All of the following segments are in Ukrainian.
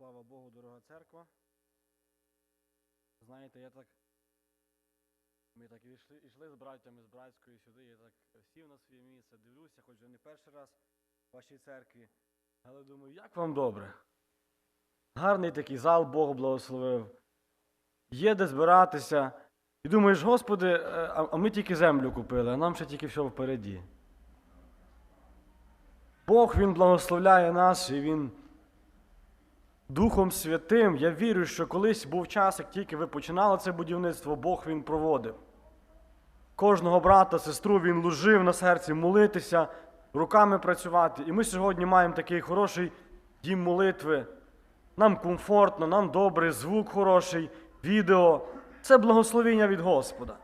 слава Богу, дорога церква. Знаєте, я так. Ми так і йшли, йшли з браттями з братської сюди, я так сів на своє місце, дивлюся, хоч вже не перший раз в вашій церкві. Але думаю, як вам добре? Гарний такий зал Бог благословив. Є де збиратися. І думаєш, Господи, е, а ми тільки землю купили, а нам ще тільки все впереді. Бог Він благословляє нас і Він Духом Святим. Я вірю, що колись був час, як тільки ви починали це будівництво, Бог Він проводив. Кожного брата, сестру він лужив на серці молитися, руками працювати. І ми сьогодні маємо такий хороший дім молитви. Нам комфортно, нам добре, звук хороший, відео. Це благословення від Господа.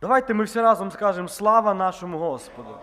Давайте ми всі разом скажемо слава нашому Господу.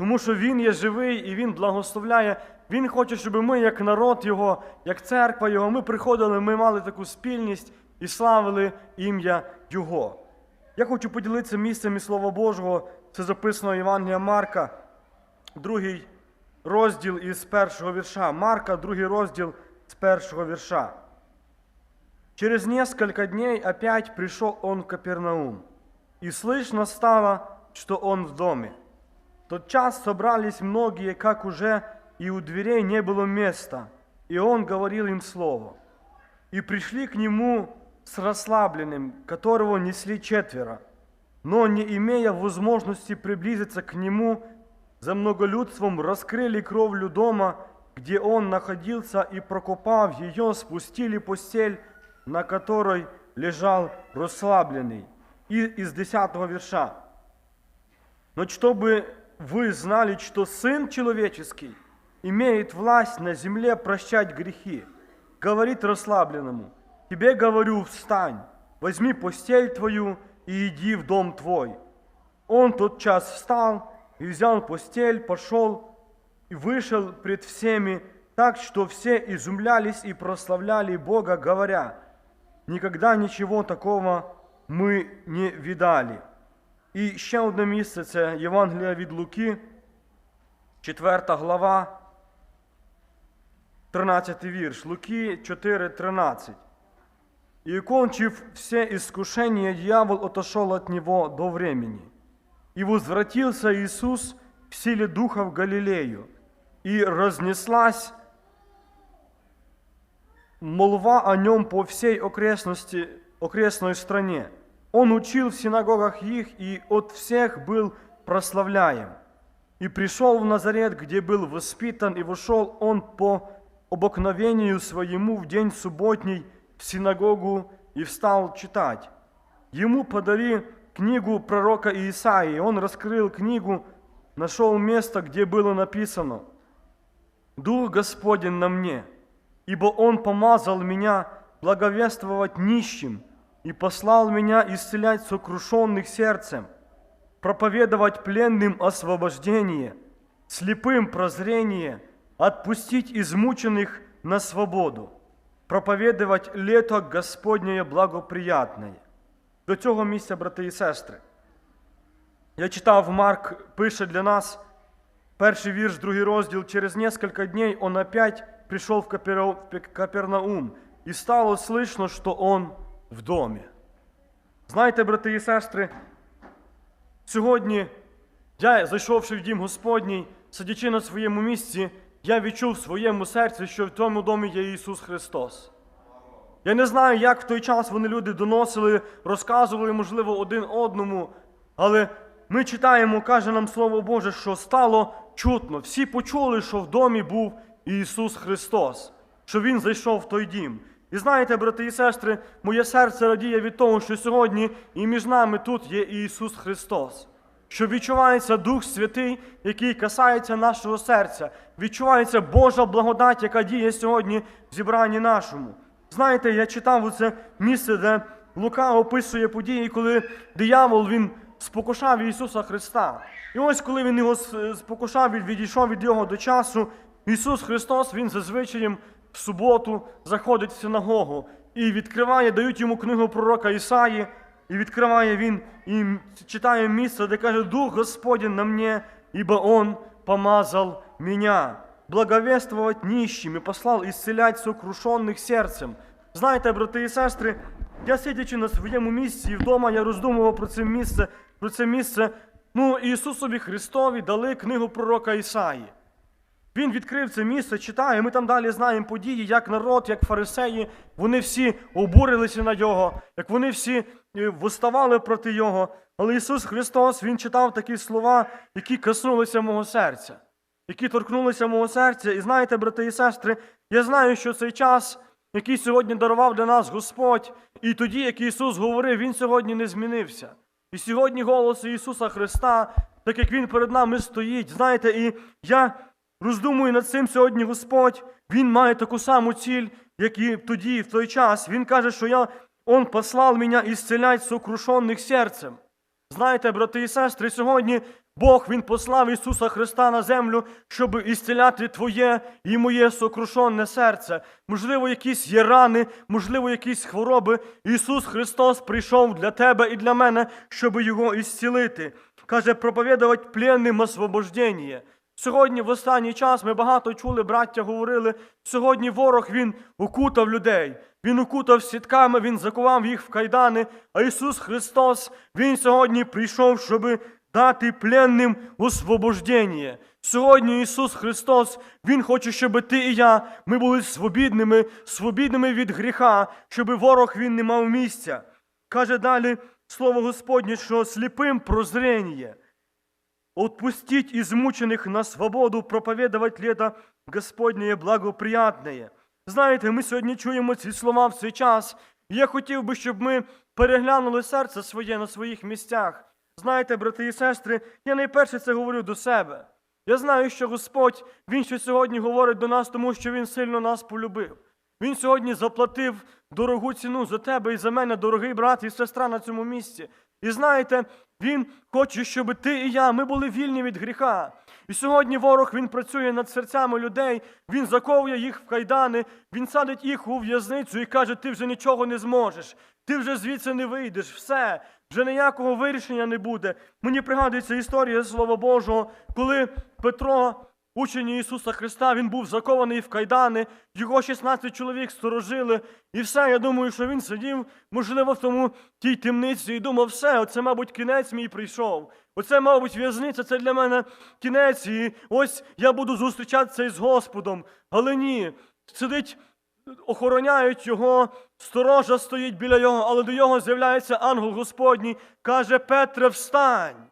Тому що Він є живий і Він благословляє. Він хоче, щоб ми, як народ Його, як церква Його, ми приходили, ми мали таку спільність і славили ім'я Його. Я хочу поділитися місцем і Слова Божого. Це записано Євангелія Марка, другий розділ із першого вірша. Марка, другий розділ з першого вірша. Через несколько дней опять пришел он в Капернаум, и слышно стало, что он в доме. Тот час собрались многие, как уже, и у дверей не было места, и он говорил им слово. И пришли к нему с расслабленным, которого несли четверо, но не имея возможности приблизиться к нему, за многолюдством раскрыли кровлю дома, где он находился, и, прокопав ее, спустили постель, на которой лежал расслабленный. И из 10 верша. Но чтобы вы знали, что Сын Человеческий имеет власть на земле прощать грехи, говорит расслабленному, тебе говорю, встань, возьми постель твою и иди в дом твой. Он тот час встал и взял постель, пошел и вышел пред всеми, так что все изумлялись и прославляли Бога, говоря, никогда ничего такого ми не видали. І ще одне місце це Євангелія від Луки, 4 глава, 13 вірш. Луки 4, 13. И кончив все искушения, дьявол отошел от него до времени. И возвратился Иисус в силе Духа в Галилею, и разнеслась молва о нем по всей окрестности, окрестной стране. Он учил в синагогах их и от всех был прославляем. И пришел в Назарет, где был воспитан, и вошел он по обыкновению своему в день субботний в синагогу и встал читать. Ему подари книгу пророка Исаии. Он раскрыл книгу, нашел место, где было написано «Дух Господень на мне, ибо Он помазал меня благовествовать нищим и послал меня исцелять сокрушенных сердцем, проповедовать пленным освобождение, слепым прозрение, отпустить измученных на свободу, проповедовать лето Господнє благоприятне. До цього місця, брати і сестри. Я читав, Марк пише для нас перший вірш, другий розділ. Через несколько дней он опять пришел в Капера- в Капернаум, и стало слышно, что он в домі. Знаєте, брати і сестри, сьогодні я, зайшовши в дім Господній, сидячи на своєму місці, я відчув в своєму серці, що в тому домі є Ісус Христос. Я не знаю, як в той час вони люди доносили, розказували, можливо, один одному, але ми читаємо, каже нам Слово Боже, що стало чутно. Всі почули, що в домі був Ісус Христос, що Він зайшов в той дім. І знаєте, брати і сестри, моє серце радіє від того, що сьогодні і між нами тут є Ісус Христос. Що відчувається Дух Святий, який касається нашого серця, відчувається Божа благодать, яка діє сьогодні в зібранні нашому. Знаєте, я читав оце місце, де Лука описує події, коли диявол він спокушав Ісуса Христа. І ось коли він його спокушав, він відійшов від його до часу, Ісус Христос, він за звичаєм в суботу заходить в синагогу і відкриває, дають йому книгу пророка Ісаї, і відкриває він і читає місце, де каже, Дух Господень на мені, ібо Он помазав мене. благовествовать нищим и послал исцелять сокрушенных серцем. Знаєте, брати і сестри, я сидячи на своєму місці і вдома, я роздумував про це місце, про це місце. Ну, Ісусові Христові дали книгу пророка Ісаї. Він відкрив це місце, читає. Ми там далі знаємо події, як народ, як фарисеї, вони всі обурилися на нього, як вони всі е, восставали проти його. Але Ісус Христос Він читав такі слова, які коснулися мого серця, які торкнулися мого серця. І знаєте, брати і сестри, я знаю, що цей час, який сьогодні дарував для нас Господь, і тоді, як Ісус говорив, Він сьогодні не змінився. І сьогодні голос Ісуса Христа, так як Він перед нами стоїть, знаєте, і я роздумую над цим сьогодні Господь, Він має таку саму ціль, як і тоді, в той час. Він каже, що я, Он послав мене ісцелять сокрушених серцем. Знаєте, брати і сестри, сьогодні Бог Він послав Ісуса Христа на землю, щоб ісціляти Твоє і моє сокрушенне серце. Можливо, якісь є рани, можливо, якісь хвороби. Ісус Христос прийшов для тебе і для мене, щоб його ісцілити. Каже, проповідувати пленним освобождення. Сьогодні, в останній час, ми багато чули, браття говорили. Сьогодні ворог він укутав людей. Він укутав сітками, він закував їх в кайдани. А Ісус Христос, Він сьогодні прийшов, щоб дати пленним освобождення. Сьогодні Ісус Христос, Він хоче, щоб ти і я, ми були свобідними, свобідними від гріха, щоб ворог він не мав місця. Каже далі Слово Господнє, що сліпим прозрення. Отпустить измученных на свободу, проповедовать лето Господнє благоприятне. Знаєте, ми сьогодні чуємо ці слова в цей час. Я хотів би, щоб ми переглянули серце своє на своїх місцях. Знаєте, брати і сестри, я найперше це говорю до себе. Я знаю, що Господь, Він ще сьогодні говорить до нас, тому що Він сильно нас полюбив. Він сьогодні заплатив дорогу ціну за тебе і за мене, дорогий брат і сестра на цьому місці. І знаєте, він хоче, щоб ти і я, ми були вільні від гріха. І сьогодні ворог він працює над серцями людей, він заковує їх в кайдани, він садить їх у в'язницю і каже: ти вже нічого не зможеш, ти вже звідси не вийдеш, все, вже ніякого вирішення не буде. Мені пригадується історія Слова Божого, коли Петро. Учень Ісуса Христа, він був закований в кайдани, його 16 чоловік сторожили, і все, я думаю, що він сидів, можливо, в тому тій темниці і думав, все, оце, мабуть, кінець мій прийшов. Оце, мабуть, в'язниця, це для мене кінець, і ось я буду зустрічатися із Господом. Але ні, сидить, охороняють його, сторожа стоїть біля його, але до його з'являється ангел Господній, каже, Петре, встань.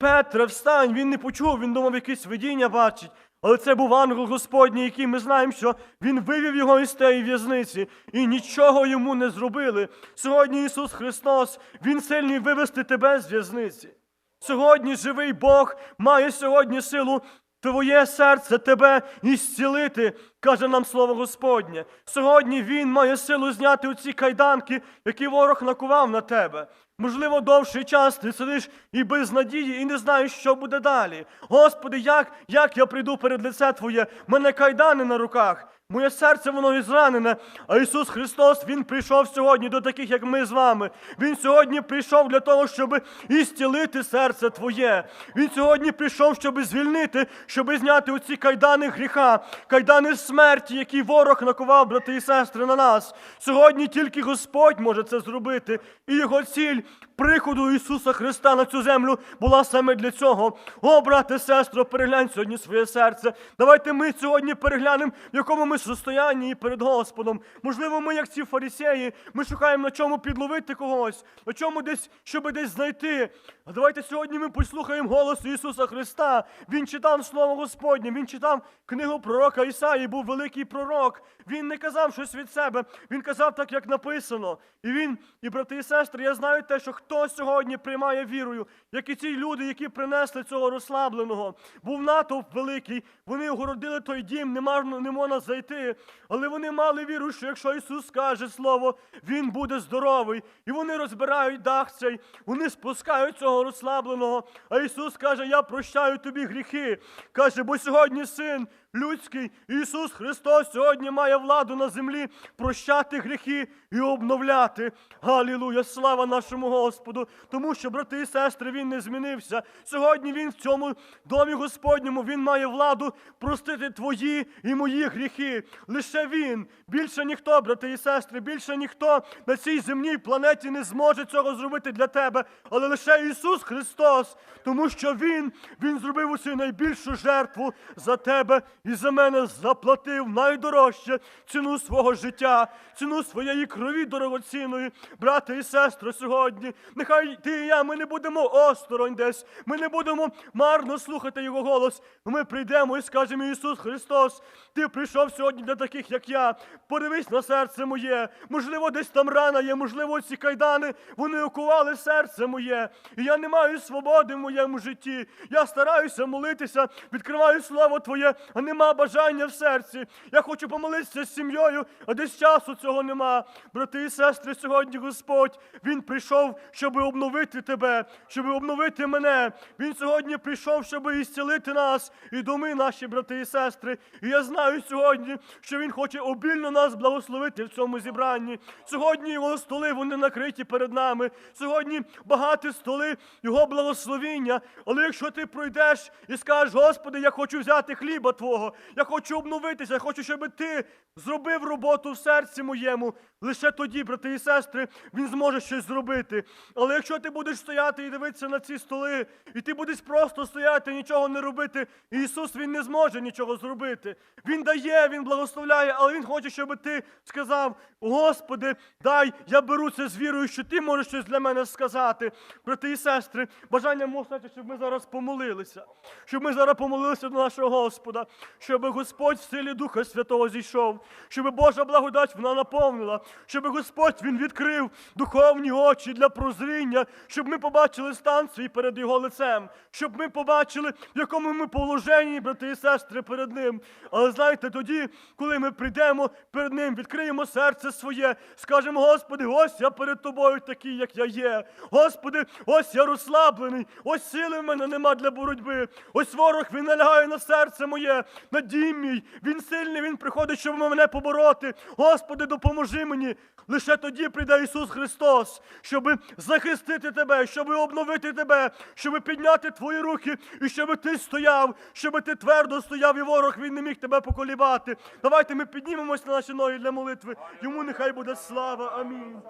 Петре, встань, він не почув, він думав, якесь видіння бачить. Але це був ангел Господній, який ми знаємо, що він вивів його із тієї в'язниці і нічого йому не зробили. Сьогодні Ісус Христос, Він сильний вивести тебе з в'язниці. Сьогодні живий Бог має сьогодні силу твоє серце тебе ісцілити, каже нам слово Господнє. Сьогодні Він має силу зняти оці кайданки, які ворог накував на тебе. Можливо, довший час ти сидиш і без надії, і не знаєш, що буде далі. Господи, як, як я прийду перед лице Твоє? Мене кайдани на руках. Моє серце воно і зранене. А Ісус Христос, Він прийшов сьогодні до таких, як ми з вами. Він сьогодні прийшов для того, щоб ісцілити серце Твоє. Він сьогодні прийшов, щоб звільнити, щоб зняти оці кайдани гріха, кайдани смерті, які ворог накував, брати і сестри, на нас. Сьогодні тільки Господь може це зробити. І його ціль приходу Ісуса Христа на цю землю була саме для цього. О, брате, сестро, переглянь сьогодні своє серце. Давайте ми сьогодні переглянемо, в якому ми состоянні перед Господом. Можливо, ми, як ці фарисеї, ми шукаємо на чому підловити когось, на чому десь, щоб десь знайти. А давайте сьогодні ми послухаємо голос Ісуса Христа. Він читав Слово Господнє, Він читав книгу пророка Ісаї, був великий пророк. Він не казав щось від себе, він казав так, як написано. І він, і брати і сестри, я знаю те, що хто сьогодні приймає вірою, як і ці люди, які принесли цього розслабленого. Був натовп великий, вони огородили той дім, не можна, не можна зайти. Але вони мали віру, що якщо Ісус скаже слово, Він буде здоровий. І вони розбирають дах цей, вони спускають цього розслабленого. А Ісус каже: Я прощаю тобі гріхи. Каже, бо сьогодні син людський. Ісус Христос сьогодні має владу на землі прощати гріхи і обновляти. Галілуя! Слава нашому Господу! Тому що, брати і сестри, Він не змінився. Сьогодні Він в цьому домі Господньому Він має владу простити твої і мої гріхи. Лише Він, більше ніхто, брати і сестри, більше ніхто на цій земній планеті не зможе цього зробити для тебе, але лише Ісус Христос, тому що Він, Він зробив усю найбільшу жертву за тебе і за мене заплатив найдорожче ціну свого життя, ціну своєї крові дорогоцінної. Брати і сестри, сьогодні, нехай ти і я, ми не будемо осторонь десь, ми не будемо марно слухати Його голос. Ми прийдемо і скажемо, Ісус Христос, Ти прийшов сьогодні для таких, як я. Подивись на серце моє. Можливо, десь там рана є, можливо, ці кайдани вони окували серце моє. І я не маю свободи в моєму житті. Я стараюся молитися, відкриваю слово Твоє, а нема бажання в серці. Я хочу помолитися з сім'єю, а десь часу цього нема. Брати і сестри, сьогодні Господь Він прийшов, щоб обновити тебе, щоб обновити мене. Він сьогодні прийшов, щоб ісцілити нас і доми наші, брати і сестри. І я знаю сьогодні, що Він хоче обільно нас благословити в цьому зібранні. Сьогодні його столи вони накриті перед нами. Сьогодні багаті столи Його благословіння. Але якщо ти пройдеш і скажеш, Господи, я хочу взяти хліба Твого, я хочу обновитися, я хочу, щоб ти зробив роботу в серці моєму. Лише тоді, брати і сестри, він зможе щось зробити. Але якщо ти будеш стояти і дивитися на ці столи, і ти будеш просто стояти, нічого не робити, Ісус Він не зможе нічого зробити. Він дає, Він благословляє, але Він хоче, щоб ти сказав: Господи, дай, я беру це з вірою, що ти можеш щось для мене сказати. Брати і сестри, бажання мого щоб ми зараз помолилися, щоб ми зараз помолилися до нашого Господа, щоб Господь в силі Духа Святого зійшов, щоб Божа благодать вона наповнила, щоб Господь Він відкрив духовні очі для прозріння, щоб ми побачили стан свій перед Його лицем, щоб ми побачили, в якому ми положенні, брати і сестри, перед Ним. Але знаєте, тоді, коли ми прийдемо перед Ним, відкриємо серце своє, скажемо, Господи, ось я перед тобою такий, як я є. Господи, ось я розслаблений, ось сили в мене нема для боротьби. Ось ворог він налягає на серце моє, на дім мій. Він сильний, він приходить, щоб мене побороти. Господи, допоможи мені. Лише тоді прийде Ісус Христос, щоб захистити тебе, щоб обновити тебе, щоб підняти твої руки і щоб ти стояв, щоб ти твердо стояв, і ворог він не міг тебе поколібати. Давайте ми піднімемось на наші ноги для молитви. Йому нехай буде слава. Амінь.